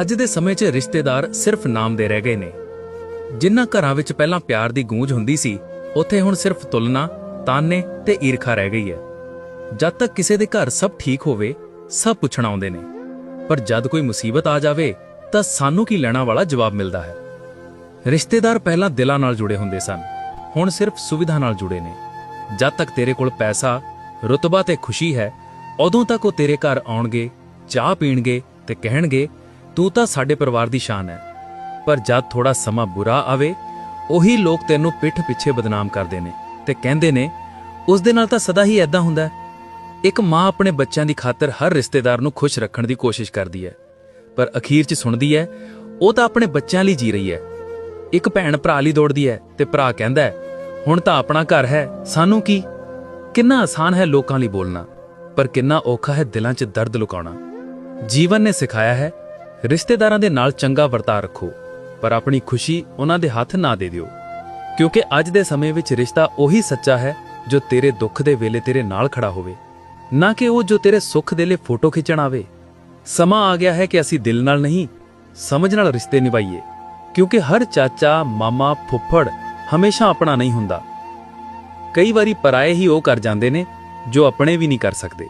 ਅੱਜ ਦੇ ਸਮੇਂ 'ਚ ਰਿਸ਼ਤੇਦਾਰ ਸਿਰਫ ਨਾਮ ਦੇ ਰਹਿ ਗਏ ਨੇ। ਜਿਨ੍ਹਾਂ ਘਰਾਂ ਵਿੱਚ ਪਹਿਲਾਂ ਪਿਆਰ ਦੀ ਗੂੰਜ ਹੁੰਦੀ ਸੀ, ਉੱਥੇ ਹੁਣ ਸਿਰਫ ਤੁਲਨਾ, ਤਾਨੇ ਤੇ ਈਰਖਾ ਰਹਿ ਗਈ ਹੈ। ਜਦ ਤੱਕ ਕਿਸੇ ਦੇ ਘਰ ਸਭ ਠੀਕ ਹੋਵੇ, ਸਭ ਪੁੱਛਣ ਆਉਂਦੇ ਨੇ। ਪਰ ਜਦ ਕੋਈ ਮੁਸੀਬਤ ਆ ਜਾਵੇ, ਤਾਂ ਸਾਨੂੰ ਕੀ ਲੈਣਾ ਵਾਲਾ ਜਵਾਬ ਮਿਲਦਾ ਹੈ? ਰਿਸ਼ਤੇਦਾਰ ਪਹਿਲਾਂ ਦਿਲਾਂ ਨਾਲ ਜੁੜੇ ਹੁੰਦੇ ਸਨ, ਹੁਣ ਸਿਰਫ ਸੁਵਿਧਾ ਨਾਲ ਜੁੜੇ ਨੇ। ਜਦ ਤੱਕ ਤੇਰੇ ਕੋਲ ਪੈਸਾ, ਰੁਤਬਾ ਤੇ ਖੁਸ਼ੀ ਹੈ, ਉਦੋਂ ਤੱਕ ਉਹ ਤੇਰੇ ਘਰ ਆਉਣਗੇ, ਚਾਹ ਪੀਣਗੇ ਤੇ ਕਹਿਣਗੇ ਤੂੰ ਤਾਂ ਸਾਡੇ ਪਰਿਵਾਰ ਦੀ ਸ਼ਾਨ ਹੈ। ਪਰ ਜਦ ਥੋੜਾ ਸਮਾਂ ਬੁਰਾ ਆਵੇ, ਉਹੀ ਲੋਕ ਤੈਨੂੰ ਪਿੱਠ ਪਿੱਛੇ ਬਦਨਾਮ ਕਰਦੇ ਨੇ ਤੇ ਕਹਿੰਦੇ ਨੇ, ਉਸ ਦੇ ਨਾਲ ਤਾਂ ਸਦਾ ਹੀ ਐਦਾਂ ਹੁੰਦਾ ਇੱਕ ਮਾਂ ਆਪਣੇ ਬੱਚਿਆਂ ਦੀ ਖਾਤਰ ਹਰ ਰਿਸ਼ਤੇਦਾਰ ਨੂੰ ਖੁਸ਼ ਰੱਖਣ ਦੀ ਕੋਸ਼ਿਸ਼ ਕਰਦੀ ਹੈ। ਪਰ ਅਖੀਰ 'ਚ ਸੁਣਦੀ ਹੈ, ਉਹ ਤਾਂ ਆਪਣੇ ਬੱਚਿਆਂ ਲਈ ਜੀ ਰਹੀ ਹੈ। ਇੱਕ ਭੈਣ ਭਰਾ ਲਈ ਦੌੜਦੀ ਹੈ ਤੇ ਭਰਾ ਕਹਿੰਦਾ ਹੈ, ਹੁਣ ਤਾਂ ਆਪਣਾ ਘਰ ਹੈ, ਸਾਨੂੰ ਕੀ? ਕਿੰਨਾ ਆਸਾਨ ਹੈ ਲੋਕਾਂ ਲਈ ਬੋਲਣਾ, ਪਰ ਕਿੰਨਾ ਔਖਾ ਹੈ ਦਿਲਾਂ 'ਚ ਦਰਦ ਲੁਕਾਉਣਾ। ਜੀਵਨ ਨੇ ਸਿਖਾਇਆ ਹੈ ਰਿਸ਼ਤੇਦਾਰਾਂ ਦੇ ਨਾਲ ਚੰਗਾ ਵਰਤਾਅ ਰੱਖੋ, ਪਰ ਆਪਣੀ ਖੁਸ਼ੀ ਉਹਨਾਂ ਦੇ ਹੱਥ ਨਾ ਦੇ ਦਿਓ, ਕਿਉਂਕਿ ਅੱਜ ਦੇ ਸਮੇਂ ਵਿੱਚ ਰਿਸ਼ਤਾ ਉਹੀ ਸੱਚਾ ਹੈ ਜੋ ਤੇਰੇ ਦੁੱਖ ਦੇ ਵੇਲੇ ਤੇਰੇ ਨਾਲ ਖੜਾ ਹੋਵੇ, ਨਾ ਕਿ ਉਹ ਜੋ ਤੇਰੇ ਸੁੱਖ ਦੇ ਲਈ ਫੋਟੋ ਖਿੱਚਣ ਆਵੇ। ਸਮਾਂ ਆ ਗਿਆ ਹੈ ਕਿ ਅਸੀਂ ਦਿਲ ਨਾਲ ਨਹੀਂ, ਸਮਝ ਨਾਲ ਰਿਸ਼ਤੇ ਨਿਭਾਈਏ, ਕਿਉਂਕਿ ਹਰ ਚਾਚਾ, ਮਾਮਾ, ਫੁੱਫੜ ਹਮੇਸ਼ਾ ਆਪਣਾ ਨਹੀਂ ਹੁੰਦਾ। ਕਈ ਵਾਰੀ ਪਰਾਏ ਹੀ ਉਹ ਕਰ ਜਾਂਦੇ ਨੇ ਜੋ ਆਪਣੇ ਵੀ ਨਹੀਂ ਕਰ ਸਕਦੇ।